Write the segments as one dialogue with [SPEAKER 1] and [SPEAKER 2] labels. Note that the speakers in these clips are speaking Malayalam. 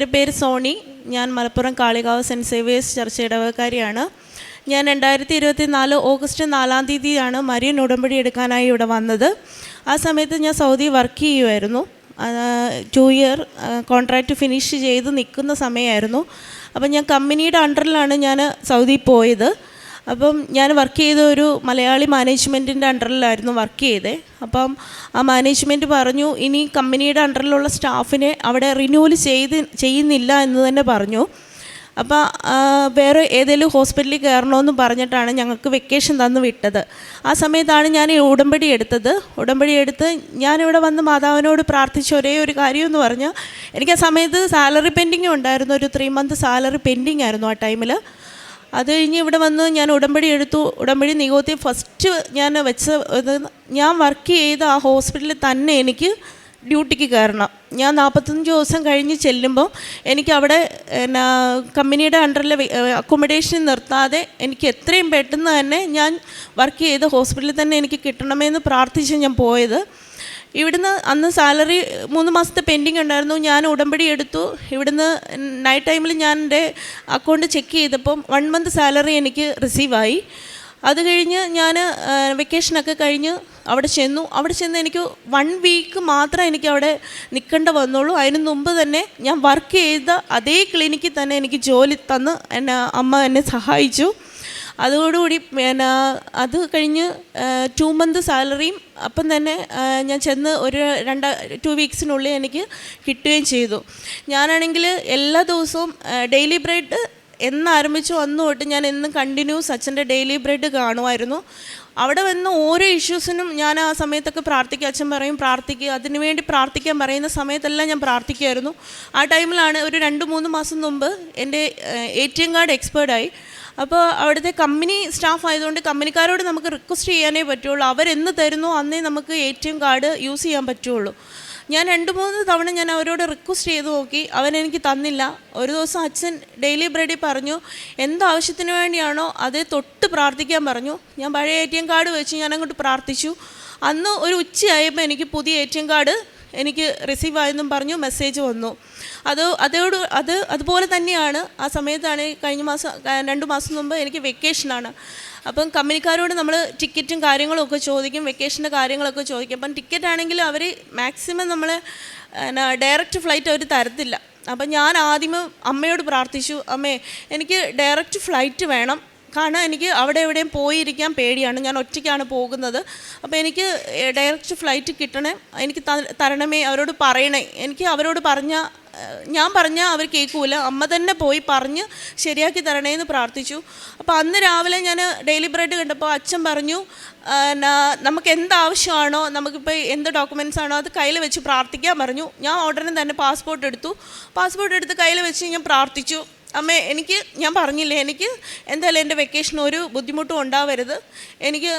[SPEAKER 1] എന്റെ പേര് സോണി. ഞാൻ മലപ്പുറം കാളികാവ് സെന്റ് സേവിയേഴ്സ് ചർച്ച ഇടവക്കാരിയാണ് ഞാൻ രണ്ടായിരത്തി ഇരുപത്തി നാല് ഓഗസ്റ്റ് നാലാം തീയതിയാണ് മരിയൻ ഉടമ്പടി എടുക്കാനായി ഇവിടെ വന്നത്. ആ സമയത്ത് ഞാൻ സൗദി വർക്ക് ചെയ്യുമായിരുന്നു ടു ഇയർ കോൺട്രാക്റ്റ് ഫിനിഷ് ചെയ്ത് നിൽക്കുന്ന സമയമായിരുന്നു. അപ്പം ഞാൻ കമ്പനിയുടെ അണ്ടറിലാണ് ഞാൻ സൗദി പോയത്. അപ്പം ഞാൻ വർക്ക് ചെയ്ത ഒരു മലയാളി മാനേജ്മെന്റിന്റെ അണ്ടറിലായിരുന്നു വർക്ക് ചെയ്തത് അപ്പം ആ മാനേജ്മെന്റ് പറഞ്ഞു ഇനി കമ്പനിയുടെ അണ്ടറിലുള്ള സ്റ്റാഫിനെ അവിടെ റിന്യൂവൽ ചെയ്ത് ചെയ്യുന്നില്ല എന്ന് തന്നെ പറഞ്ഞു. അപ്പോൾ വേറെ ഏതെങ്കിലും ഹോസ്പിറ്റലിൽ കയറണമെന്ന് പറഞ്ഞിട്ടാണ് ഞങ്ങൾക്ക് വെക്കേഷൻ തന്ന് വിട്ടത്. ആ സമയത്താണ് ഞാൻ ഈ ഉടമ്പടി എടുത്തത്. ഉടമ്പടി എടുത്ത് ഞാനിവിടെ വന്ന് മാതാവിനോട് പ്രാർത്ഥിച്ച ഒരേ ഒരു കാര്യം എന്ന് പറഞ്ഞാൽ എനിക്ക് ആ സമയത്ത് സാലറി പെൻഡിങ് ഉണ്ടായിരുന്നു. ഒരു ത്രീ മന്ത് സാലറി പെൻഡിങ് ആയിരുന്നു ആ ടൈമിൽ അത് കഴിഞ്ഞ് ഇവിടെ വന്ന് ഞാൻ ഉടമ്പടി എടുത്തു. ഉടമ്പടി നിയോഗത്തിൽ ഫസ്റ്റ് ഞാൻ വെച്ച ഞാൻ വർക്ക് ചെയ്ത ആ ഹോസ്പിറ്റലിൽ തന്നെ എനിക്ക് ഡ്യൂട്ടിക്ക് കയറണം. ഞാൻ നാൽപ്പത്തഞ്ച് ദിവസം കഴിഞ്ഞ് ചെല്ലുമ്പോൾ എനിക്ക് അവിടെ എന്നാ കമ്പനിയുടെ അണ്ടറിൽ അക്കോമഡേഷൻ നിർത്താതെ എനിക്ക് എത്രയും പെട്ടെന്ന് തന്നെ ഞാൻ വർക്ക് ചെയ്ത ഹോസ്പിറ്റലിൽ തന്നെ എനിക്ക് കിട്ടണമെന്ന് പ്രാർത്ഥിച്ച് ഞാൻ പോയത്. ഇവിടുന്ന് അന്ന് സാലറി മൂന്ന് മാസത്തെ പെൻഡിങ് ഉണ്ടായിരുന്നു. ഞാൻ ഉടമ്പടി എടുത്തു. ഇവിടുന്ന് നൈറ്റ് ടൈമിൽ ഞാൻ എന്റെ അക്കൗണ്ട് ചെക്ക് ചെയ്തപ്പം വൺ മന്ത് സാലറി എനിക്ക് റിസീവായി അത് കഴിഞ്ഞ് ഞാൻ വെക്കേഷനൊക്കെ കഴിഞ്ഞ് അവിടെ ചെന്നു. അവിടെ ചെന്ന് എനിക്ക് വൺ വീക്ക് മാത്രമേ എനിക്ക് അവിടെ നിൽക്കേണ്ട വന്നുള്ളൂ. അതിന് മുമ്പ് തന്നെ ഞാൻ വർക്ക് ചെയ്ത അതേ ക്ലിനിക്കിൽ തന്നെ എനിക്ക് ജോലി തന്ന് എന്നെ അമ്മ എന്നെ സഹായിച്ചു. അതോടുകൂടി പിന്നെ അത് കഴിഞ്ഞ് ടു മന്ത് സാലറിയും അപ്പം തന്നെ ഞാൻ ചെന്ന് ഒരു രണ്ട് ടു വീക്സിനുള്ളിൽ എനിക്ക് കിട്ടുകയും ചെയ്തു. ഞാനാണെങ്കിൽ എല്ലാ ദിവസവും ഡെയിലി ബ്രെഡ് എന്നാരംഭിച്ചു അന്ന് തൊട്ട് ഞാൻ എന്നും കണ്ടിന്യൂസ് അച്ഛന്റെ ഡെയിലി ബ്രെഡ് കാണുമായിരുന്നു. അവിടെ വന്ന ഓരോ ഇഷ്യൂസിനും ഞാൻ ആ സമയത്തൊക്കെ പ്രാർത്ഥിക്കുക അച്ഛൻ പറയും പ്രാർത്ഥിക്കുക അതിനുവേണ്ടി പ്രാർത്ഥിക്കാൻ പറയുന്ന സമയത്തെല്ലാം ഞാൻ പ്രാർത്ഥിക്കുമായിരുന്നു. ആ ടൈമിലാണ് ഒരു രണ്ട് മൂന്ന് മാസം മുമ്പ് എന്റെ എ ടി എം കാർഡ് എക്സ്പയർഡായി അപ്പോൾ അവിടുത്തെ കമ്പനി സ്റ്റാഫ് ആയതുകൊണ്ട് കമ്പനിക്കാരോട് നമുക്ക് റിക്വസ്റ്റ് ചെയ്യാനേ പറ്റുള്ളൂ. അവരെന്ന് തരുന്നു അന്നേ നമുക്ക് A T M card use ചെയ്യാൻ പറ്റുള്ളൂ. ഞാൻ രണ്ട് മൂന്ന് തവണ ഞാൻ അവരോട് റിക്വസ്റ്റ് ചെയ്ത് നോക്കി. അവൻ എനിക്ക് തന്നില്ല. ഒരു ദിവസം അച്ഛൻ ഡെയിലി ബ്രെഡിൽ പറഞ്ഞു എന്താവശ്യത്തിന് വേണ്ടിയാണോ അതേ തൊട്ട് പ്രാർത്ഥിക്കാൻ പറഞ്ഞു. ഞാൻ പഴയ എ ടി എം കാർഡ് വെച്ച് ഞാൻ അങ്ങോട്ട് പ്രാർത്ഥിച്ചു. അന്ന് ഒരു ഉച്ചയായപ്പോൾ എനിക്ക് പുതിയ എ ടി എം കാർഡ് എനിക്ക് റിസീവ് ആയെന്നും പറഞ്ഞു മെസ്സേജ് വന്നു. അത് അതോട് അത് അതുപോലെ തന്നെയാണ് ആ സമയത്താണ് കഴിഞ്ഞ മാസം രണ്ട് മാസം മുമ്പ് എനിക്ക് വെക്കേഷനാണ് അപ്പം കമ്പനിക്കാരോട് നമ്മൾ ടിക്കറ്റും കാര്യങ്ങളും ഒക്കെ ചോദിക്കും വെക്കേഷന്റെ കാര്യങ്ങളൊക്കെ ചോദിക്കും. അപ്പം ടിക്കറ്റ് ആണെങ്കിൽ അവർ മാക്സിമം നമ്മൾ ഡയറക്റ്റ് ഫ്ലൈറ്റ് അവർ തരത്തില്ല. അപ്പം ഞാൻ ആദ്യമേ അമ്മയോട് പ്രാർത്ഥിച്ചു അമ്മേ എനിക്ക് ഡയറക്റ്റ് ഫ്ലൈറ്റ് വേണം. കാരണം എനിക്ക് അവിടെ എവിടെയും പോയിരിക്കാൻ പേടിയാണ്. ഞാൻ ഒറ്റയ്ക്കാണ് പോകുന്നത്. അപ്പോൾ എനിക്ക് ഡയറക്റ്റ് ഫ്ലൈറ്റ് കിട്ടണേ എനിക്ക് തരണമേ അവരോട് പറയണേ. എനിക്ക് അവരോട് പറഞ്ഞ ഞാൻ പറഞ്ഞാൽ അവർ കേൾക്കൂല. അമ്മ തന്നെ പോയി പറഞ്ഞ് ശരിയാക്കി തരണേ എന്ന് പ്രാർത്ഥിച്ചു. അപ്പോൾ അന്ന് രാവിലെ ഞാൻ ഡെയിലി ബ്രെഡ് കണ്ടപ്പോൾ അച്ഛൻ പറഞ്ഞു നമുക്ക് എന്താവശ്യമാണോ നമുക്കിപ്പോൾ എന്ത് ഡോക്യുമെന്റ്സ് ആണോ അത് കയ്യിൽ വെച്ച് പ്രാർത്ഥിക്കാൻ പറഞ്ഞു. ഞാൻ ഉടനെ തന്നെ പാസ്പോർട്ട് എടുത്തു. പാസ്പോർട്ട് എടുത്ത് കയ്യിൽ വെച്ച് ഞാൻ പ്രാർത്ഥിച്ചു. അമ്മേ എനിക്ക് ഞാൻ പറഞ്ഞില്ലേ എനിക്ക് എന്തായാലും എന്റെ വെക്കേഷൻ ഒരു ബുദ്ധിമുട്ടും ഉണ്ടാവരുത്. എനിക്ക്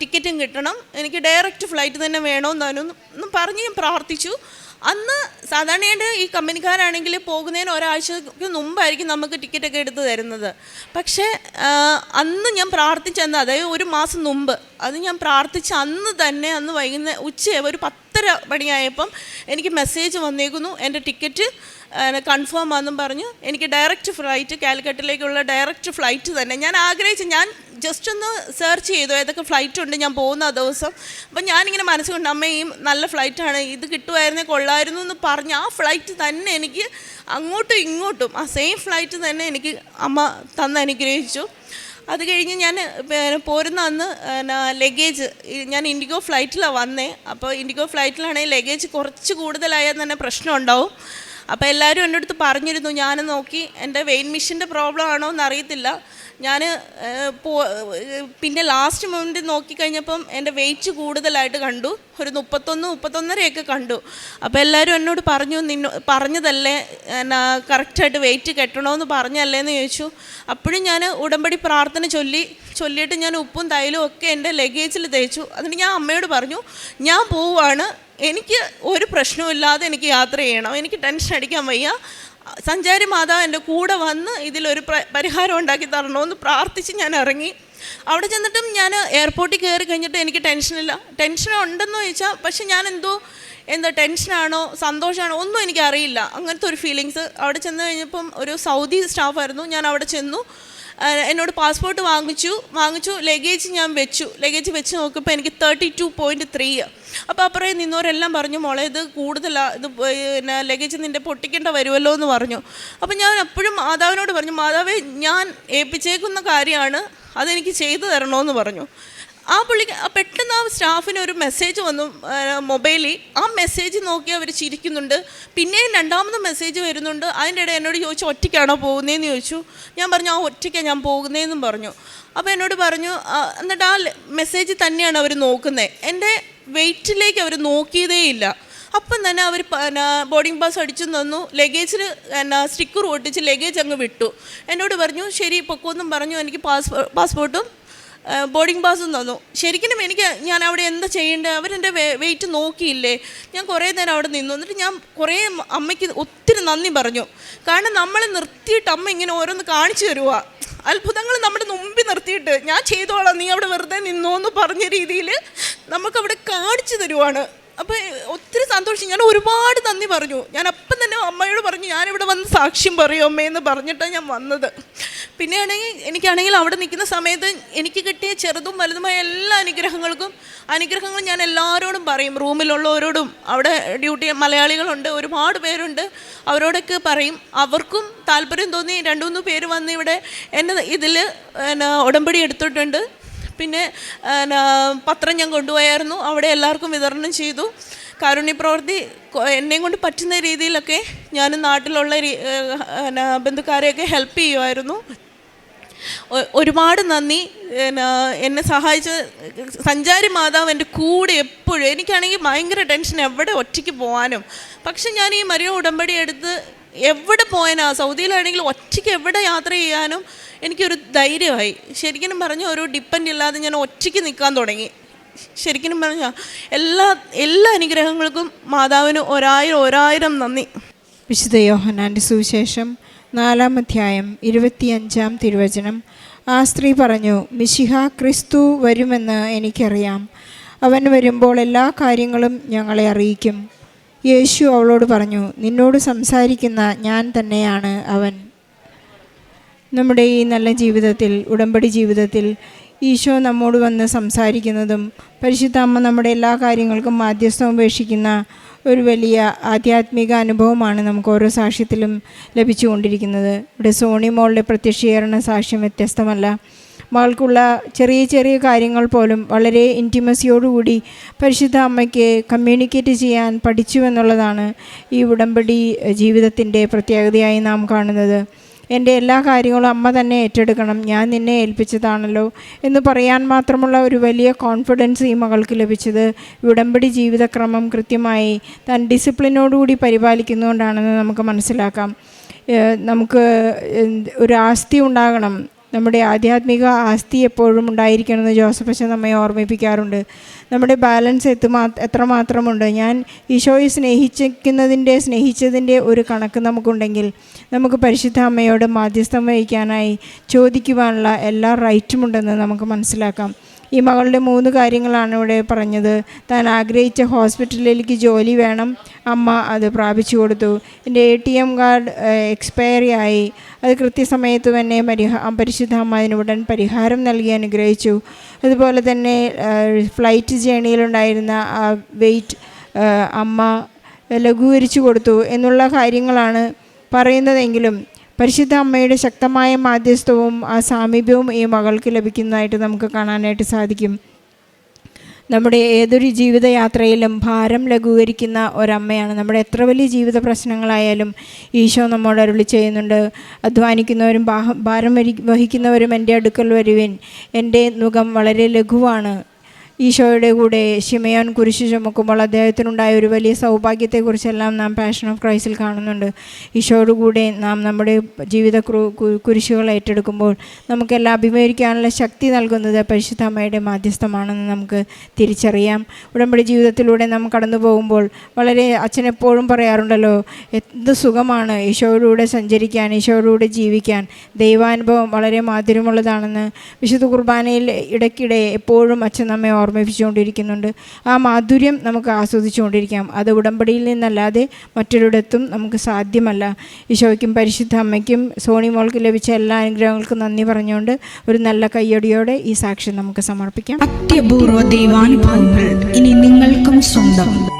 [SPEAKER 1] ടിക്കറ്റും കിട്ടണം. എനിക്ക് ഡയറക്റ്റ് ഫ്ലൈറ്റ് തന്നെ വേണമെന്നു പറഞ്ഞ് ഞാൻ പ്രാർത്ഥിച്ചു. അന്ന് സാധാരണയായിട്ട് ഈ കമ്പനിക്കാരാണെങ്കിൽ പോകുന്നതിന് ഒരാഴ്ചക്ക് മുമ്പായിരിക്കും നമുക്ക് ടിക്കറ്റൊക്കെ എടുത്ത് തരുന്നത്. പക്ഷേ അന്ന് ഞാൻ പ്രാർത്ഥിച്ചെന്ന് അതായത് ഒരു മാസം മുമ്പ് അത് ഞാൻ പ്രാർത്ഥിച്ച അന്ന് തന്നെ അന്ന് വൈകുന്നേരം ഉച്ച ഒരു പത്തര മണിയായപ്പം എനിക്ക് മെസ്സേജ് വന്നേക്കുന്നു. എന്റെ ടിക്കറ്റ് കൺഫേം ആണെന്നും പറഞ്ഞു. എനിക്ക് ഡയറക്റ്റ് ഫ്ലൈറ്റ് കാലിക്കറ്റിലേക്കുള്ള ഡയറക്റ്റ് ഫ്ലൈറ്റ് തന്നെ. ഞാൻ ആഗ്രഹിച്ചു ഞാൻ ജസ്റ്റ് ഒന്ന് സെർച്ച് ചെയ്തു ഏതൊക്കെ ഫ്ലൈറ്റ് ഉണ്ട് ഞാൻ പോകുന്ന ആ ദിവസം. അപ്പം ഞാനിങ്ങനെ മനസ്സുകൊണ്ട് അമ്മ ഈ നല്ല ഫ്ലൈറ്റാണ് ഇത് കിട്ടുമായിരുന്നേ കൊള്ളായിരുന്നു എന്ന് പറഞ്ഞ് ആ ഫ്ലൈറ്റ് തന്നെ എനിക്ക് അങ്ങോട്ടും ഇങ്ങോട്ടും ആ സെയിം ഫ്ലൈറ്റ് തന്നെ എനിക്ക് അമ്മ തന്ന് അനുഗ്രഹിച്ചു. അത് കഴിഞ്ഞ് ഞാൻ പോരുന്ന അന്ന് ലഗേജ് ഞാൻ ഇൻഡിഗോ ഫ്ലൈറ്റിലാണ് വന്നേ. അപ്പോൾ ഇൻഡിഗോ ഫ്ലൈറ്റിലാണെങ്കിൽ ലഗേജ് കുറച്ച് കൂടുതലായാൽ തന്നെ പ്രശ്നം ഉണ്ടാവും. അപ്പോൾ എല്ലാവരും എന്റെ അടുത്ത് പറഞ്ഞിരുന്നു ഞാൻ നോക്കി എന്റെ വെയിൻ മെഷീന്റെ പ്രോബ്ലം ആണോ എന്ന് അറിയത്തില്ല ഞാൻ പോ പിന്നെ ലാസ്റ്റ് മൊമെന്റ് നോക്കിക്കഴിഞ്ഞപ്പം എന്റെ വെയിറ്റ് കൂടുതലായിട്ട് കണ്ടു. ഒരു മുപ്പത്തൊന്ന് മുപ്പത്തൊന്നരയൊക്കെ കണ്ടു. അപ്പോൾ എല്ലാവരും എന്നോട് പറഞ്ഞു നിന്നോ പറഞ്ഞതല്ലേ? എന്നാ കറക്റ്റായിട്ട് വെയിറ്റ് കെട്ടണമെന്ന് പറഞ്ഞല്ലേ എന്ന് ചോദിച്ചു. അപ്പോഴും ഞാൻ ഉടമ്പടി പ്രാർത്ഥന ചൊല്ലി ചൊല്ലിയിട്ട് ഞാൻ ഉപ്പും തൈലും ഒക്കെ എന്റെ ലഗേജിൽ തേച്ചു. അതിന് ഞാൻ അമ്മയോട് പറഞ്ഞു ഞാൻ പോവുകയാണ് എനിക്ക് ഒരു പ്രശ്നവും എനിക്ക് യാത്ര ചെയ്യണം. എനിക്ക് ടെൻഷൻ അടിക്കാൻ വയ്യ. സഞ്ചാരി മാതാവ് എന്റെ കൂടെ വന്ന് ഇതിലൊരു പ്ര- പരിഹാരം ഉണ്ടാക്കി തരണമെന്ന് പ്രാർത്ഥിച്ച് ഞാൻ ഇറങ്ങി. അവിടെ ചെന്നിട്ടും ഞാൻ എയർപോർട്ടിൽ കയറി കഴിഞ്ഞിട്ട് എനിക്ക് ടെൻഷനില്ല ടെൻഷൻ ഉണ്ടെന്ന് ചോദിച്ചാൽ പക്ഷെ ഞാൻ എന്തോ എന്താ ടെൻഷനാണോ സന്തോഷമാണോ ഒന്നും എനിക്കറിയില്ല. അങ്ങനത്തെ ഒരു ഫീലിങ്സ് അവിടെ ചെന്ന് കഴിഞ്ഞപ്പം ഒരു സൗദി സ്റ്റാഫായിരുന്നു ഞാൻ അവിടെ ചെന്നു. എന്നോട് പാസ്പോർട്ട് വാങ്ങിച്ചു. വാങ്ങിച്ചു. ലഗേജ് ഞാൻ വെച്ചു. ലഗേജ് വെച്ച് നോക്കിയപ്പോൾ എനിക്ക് തേർട്ടി ടു പോയിന്റ് ത്രീ അപ്പോൾ അപ്പുറം നിന്നവരെല്ലാം പറഞ്ഞു മോളെ ഇത് കൂടുതലാണ് ഇത് പിന്നെ ലഗേജ് നിന്റെ പൊട്ടിക്കേണ്ട വരുമല്ലോ എന്ന് പറഞ്ഞു. അപ്പോൾ ഞാൻ അപ്പോഴും മാതാവിനോട് പറഞ്ഞു മാതാവേ ഞാൻ ഏൽപ്പിച്ചേക്കുന്ന കാര്യമാണ് അതെനിക്ക് ചെയ്തു തരണമെന്ന് പറഞ്ഞു. ആ പുള്ളിക്ക് പെട്ടെന്ന് ആ സ്റ്റാഫിന് ഒരു മെസ്സേജ് വന്നു മൊബൈലിൽ ആ മെസ്സേജ് നോക്കി അവർ ചിരിക്കുന്നുണ്ട്. പിന്നെയും രണ്ടാമത് മെസ്സേജ് വരുന്നുണ്ട്. അതിന്റെ ഇടയിൽ എന്നോട് ചോദിച്ചു ഒറ്റയ്ക്കാണോ പോകുന്നതെന്ന് ചോദിച്ചു. ഞാൻ പറഞ്ഞു ആ ഒറ്റയ്ക്കാണ് ഞാൻ പോകുന്നതെന്നും പറഞ്ഞു. അപ്പോൾ എന്നോട് പറഞ്ഞു "ആ, എന്നിട്ട് ആ മെസ്സേജ് തന്നെയാണ് അവർ നോക്കുന്നത് എന്റെ വെയിറ്റിലേക്ക് അവർ നോക്കിയതേ ഇല്ല. അപ്പം തന്നെ അവർ ബോർഡിംഗ് പാസ് അടിച്ചു തന്നു. ലഗേജിൽ എന്നാ സ്റ്റിക്കർ ഒട്ടിച്ച് ലഗേജ് അങ്ങ് വിട്ടു. എന്നോട് പറഞ്ഞു ശരി പൊക്കോന്നും പറഞ്ഞു. എനിക്ക് പാസ്പോ പാസ്പോർട്ടും ബോർഡിംഗ് പാസും തന്നു. ശരിക്കും എനിക്ക് ഞാൻ അവിടെ എന്താ ചെയ്യേണ്ടത് അവരെന്റെ വെയിറ്റ് നോക്കിയില്ലേ? ഞാൻ കുറേ നേരം അവിടെ നിന്നു. എന്നിട്ട് ഞാൻ കുറേ അമ്മയ്ക്ക് ഒത്തിരി നന്ദി പറഞ്ഞു. കാരണം നമ്മൾ നിർത്തിയിട്ട് അമ്മ ഇങ്ങനെ ഓരോന്ന് കാണിച്ചു തരുക അത്ഭുതങ്ങൾ നമ്മുടെ മുമ്പിൽ നിർത്തിയിട്ട് ഞാൻ ചെയ്തോളാം നീ അവിടെ വെറുതെ നിന്നോ എന്ന് പറഞ്ഞ രീതിയിൽ നമുക്കവിടെ കാണിച്ചു തരുവാണ്. അപ്പോൾ ഒത്തിരി സന്തോഷിച്ചു ഞാൻ ഒരുപാട് നന്ദി പറഞ്ഞു. ഞാൻ അപ്പം തന്നെ അമ്മയോട് പറഞ്ഞു ഞാനിവിടെ വന്ന് സാക്ഷ്യം പറയും അമ്മയെന്ന് പറഞ്ഞിട്ടാണ് ഞാൻ വന്നത്. പിന്നെയാണെങ്കിൽ എനിക്കാണെങ്കിൽ അവിടെ നിൽക്കുന്ന സമയത്ത് എനിക്ക് കിട്ടിയ ചെറുതും വലുതുമായ എല്ലാ അനുഗ്രഹങ്ങൾക്കും അനുഗ്രഹങ്ങൾ ഞാൻ എല്ലാവരോടും പറയും. റൂമിലുള്ളവരോടും അവിടെ ഡ്യൂട്ടി മലയാളികളുണ്ട് ഒരുപാട് പേരുണ്ട്. അവരോടൊക്കെ പറയും. അവർക്കും താല്പര്യം തോന്നി. രണ്ടു മൂന്ന് പേര് വന്ന് ഇവിടെ എന്നെ ഇതിൽ ഉടമ്പടി എടുത്തിട്ടുണ്ട്. പിന്നെ പത്രം ഞാൻ കൊണ്ടുപോയായിരുന്നു. അവിടെ എല്ലാവർക്കും വിതരണം ചെയ്തു. കാരുണ്യപ്രവൃത്തി എന്നെയും കൊണ്ട് പറ്റുന്ന രീതിയിലൊക്കെ ഞാൻ നാട്ടിലുള്ള ബന്ധുക്കാരെയൊക്കെ ഹെൽപ്പ് ചെയ്യുമായിരുന്നു. ഒരുപാട് നന്ദി. എന്നെ സഹായിച്ച സഞ്ചാരി മാതാവ് എന്റെ കൂടെ എപ്പോഴും എനിക്കാണെങ്കിൽ ഭയങ്കര ടെൻഷൻ എവിടെ ഒറ്റയ്ക്ക് പോകാനും പക്ഷെ ഞാൻ ഈ മരിയ ഉടമ്പടി എടുത്ത് എവിടെ പോയാനാ സൗദിയിലാണെങ്കിൽ ഒറ്റയ്ക്ക് എവിടെ യാത്ര ചെയ്യാനും എനിക്കൊരു ധൈര്യമായി. ശരിക്കും പറഞ്ഞ ഒരു ഡിപ്പെൻഡ് ഇല്ലാതെ ഞാൻ ഒറ്റയ്ക്ക് നിൽക്കാൻ തുടങ്ങി. ശരിക്കും പറഞ്ഞാൽ എല്ലാ എല്ലാ അനുഗ്രഹങ്ങൾക്കും മാതാവിന് ഒരായിരം ഒരായിരം നന്ദി.
[SPEAKER 2] വിശുദ്ധ യോഹനാന്റെ സുവിശേഷം നാലാം അധ്യായം ഇരുപത്തിയഞ്ചാം തിരുവചനം. ആ സ്ത്രീ പറഞ്ഞു മിശിഹ ക്രിസ്തു വരുമെന്ന് എനിക്കറിയാം. അവൻ വരുമ്പോൾ എല്ലാ കാര്യങ്ങളും ഞങ്ങളെ അറിയിക്കും. യേശു അവളോട് പറഞ്ഞു നിന്നോട് സംസാരിക്കുന്ന ഞാൻ തന്നെയാണ് അവൻ. നമ്മുടെ ഈ നല്ല ജീവിതത്തിൽ ഉടമ്പടി ജീവിതത്തിൽ ഈശോ നമ്മോട് വന്ന് സംസാരിക്കുന്നതും പരിശുദ്ധ അമ്മ നമ്മുടെ എല്ലാ കാര്യങ്ങൾക്കും മാധ്യസ്ഥം ഉപേക്ഷിക്കുന്ന ഒരു വലിയ ആധ്യാത്മിക അനുഭവമാണ് നമുക്ക് ഓരോ സാക്ഷ്യത്തിലും ലഭിച്ചുകൊണ്ടിരിക്കുന്നത്. ഇവിടെ സോണി മോളുടെ പ്രത്യക്ഷീകരണ സാക്ഷ്യം വ്യത്യസ്തമല്ല. മകൾക്കുള്ള ചെറിയ ചെറിയ കാര്യങ്ങൾ പോലും വളരെ ഇന്റിമസിയോടുകൂടി പരിശുദ്ധ അമ്മയ്ക്ക് കമ്മ്യൂണിക്കേറ്റ് ചെയ്യാൻ പഠിച്ചു എന്നുള്ളതാണ് ഈ ഉടമ്പടി ജീവിതത്തിന്റെ പ്രത്യേകതയായി നാം കാണുന്നത്. എന്റെ എല്ലാ കാര്യങ്ങളും അമ്മ തന്നെ ഏറ്റെടുക്കണം. ഞാൻ നിന്നെ ഏൽപ്പിച്ചതാണല്ലോ എന്ന് പറയാൻ മാത്രമുള്ള ഒരു വലിയ കോൺഫിഡൻസ് ഈ മകൾക്ക് ലഭിച്ചത്. ഉടമ്പടി ജീവിതക്രമം കൃത്യമായി താൻ ഡിസിപ്ലിനോടുകൂടി പരിപാലിക്കുന്നതുകൊണ്ടാണെന്ന് നമുക്ക് മനസ്സിലാക്കാം. നമുക്ക് ഒരു ആസ്തി ഉണ്ടാകണം. നമ്മുടെ ആധ്യാത്മിക ആസ്തി എപ്പോഴും ഉണ്ടായിരിക്കണമെന്ന് ജോസഫ് അച്ഛൻ നമ്മെ ഓർമ്മിപ്പിക്കാറുണ്ട്. നമ്മുടെ ബാലൻസ് എത്തുമാ എത്രമാത്രമുണ്ട് ഞാൻ ഈശോയെ സ്നേഹിച്ചിരിക്കുന്നതിന്റെ സ്നേഹിച്ചതിന്റെ ഒരു കണക്ക് നമുക്കുണ്ടെങ്കിൽ നമുക്ക് പരിശുദ്ധ അമ്മയോട് മാധ്യസ്ഥം വഹിക്കാനായി ചോദിക്കുവാനുള്ള എല്ലാ റൈറ്റും ഉണ്ടെന്ന് നമുക്ക് മനസ്സിലാക്കാം. ഈ മകളുടെ മൂന്ന് കാര്യങ്ങളാണ് ഇവിടെ പറഞ്ഞത്. താൻ ആഗ്രഹിച്ച ഹോസ്പിറ്റലിലേക്ക് ജോലി വേണം. അമ്മ അത് പ്രാപിച്ചു കൊടുത്തു. എന്റെ A T M card expiry ആയി. അത് കൃത്യസമയത്ത് തന്നെ പരിഹാ പരിശുദ്ധ അമ്മ അതിനുടൻ പരിഹാരം നൽകി അനുഗ്രഹിച്ചു. അതുപോലെ തന്നെ ഫ്ലൈറ്റ് ജേണിയിലുണ്ടായിരുന്ന ആ വെയിറ്റ് അമ്മ ലഘൂകരിച്ചു കൊടുത്തു എന്നുള്ള കാര്യങ്ങളാണ് പറയുന്നതെങ്കിലും പരിശുദ്ധ അമ്മയുടെ ശക്തമായ മാധ്യസ്ഥവും ആ സാമീപ്യവും ഈ മകൾക്ക് ലഭിക്കുന്നതായിട്ട് നമുക്ക് കാണാനായിട്ട് സാധിക്കും. നമ്മുടെ ഏതൊരു ജീവിതയാത്രയിലും ഭാരം ലഘൂകരിക്കുന്ന ഒരമ്മയാണ്. നമ്മുടെ എത്ര വലിയ ജീവിത പ്രശ്നങ്ങളായാലും ഈശോ നമ്മോട് അരുളി ചെയ്യുന്നുണ്ട്. അധ്വാനിക്കുന്നവരും ഭാരം വഹിക്കുന്നവരും എന്റെ അടുക്കൽ വരുവിൻ. എന്റെ മുഖം വളരെ ലഘുവാണ്. ഈശോയുടെ കൂടെ ഷിമയോൻ കുരിശു ചുമക്കുമ്പോൾ അദ്ദേഹത്തിനുണ്ടായ ഒരു വലിയ സൗഭാഗ്യത്തെക്കുറിച്ചെല്ലാം നാം പാഷൻ ഓഫ് ക്രൈസ്റ്റിൽ കാണുന്നുണ്ട്. ഈശോയുടെ കൂടെ നാം നമ്മുടെ ജീവിത കുരിശുകൾ ഏറ്റെടുക്കുമ്പോൾ നമുക്കെല്ലാം അഭിമുഖീകരിക്കാനുള്ള ശക്തി നൽകുന്നത് പരിശുദ്ധ അമ്മയുടെ മാധ്യസ്ഥമാണെന്ന് നമുക്ക് തിരിച്ചറിയാം. ഉടമ്പടി ജീവിതത്തിലൂടെ നാം കടന്നു പോകുമ്പോൾ വളരെ അച്ഛനെപ്പോഴും പറയാറുണ്ടല്ലോ എന്ത് സുഖമാണ് ഈശോയിലൂടെ സഞ്ചരിക്കാൻ ഈശോയിലൂടെ ജീവിക്കാൻ. ദൈവാനുഭവം വളരെ മാധുര്യമുള്ളതാണെന്ന് വിശുദ്ധ കുർബാനയിൽ ഇടയ്ക്കിടെ എപ്പോഴും അച്ഛൻ നമ്മെ ഓർമ്മിപ്പിക്കും ഓർമ്മിപ്പിച്ചുകൊണ്ടിരിക്കുന്നുണ്ട് ആ മാധുര്യം നമുക്ക് ആസ്വദിച്ചുകൊണ്ടിരിക്കാം. അത് ഉടമ്പടിയിൽ നിന്നല്ലാതെ മറ്റൊരിടത്തും നമുക്ക് സാധ്യമല്ല. ഈശോയ്ക്കും പരിശുദ്ധ അമ്മയ്ക്കും സോണി മോൾക്ക് ലഭിച്ച എല്ലാ അനുഗ്രഹങ്ങൾക്കും നന്ദി പറഞ്ഞുകൊണ്ട് ഒരു നല്ല കയ്യടിയോടെ ഈ സാക്ഷ്യം നമുക്ക് സമർപ്പിക്കാം.
[SPEAKER 3] അത്യപൂർവ ദൈവാനുഭവങ്ങൾ ഇനി നിങ്ങൾക്കും സ്വന്തം.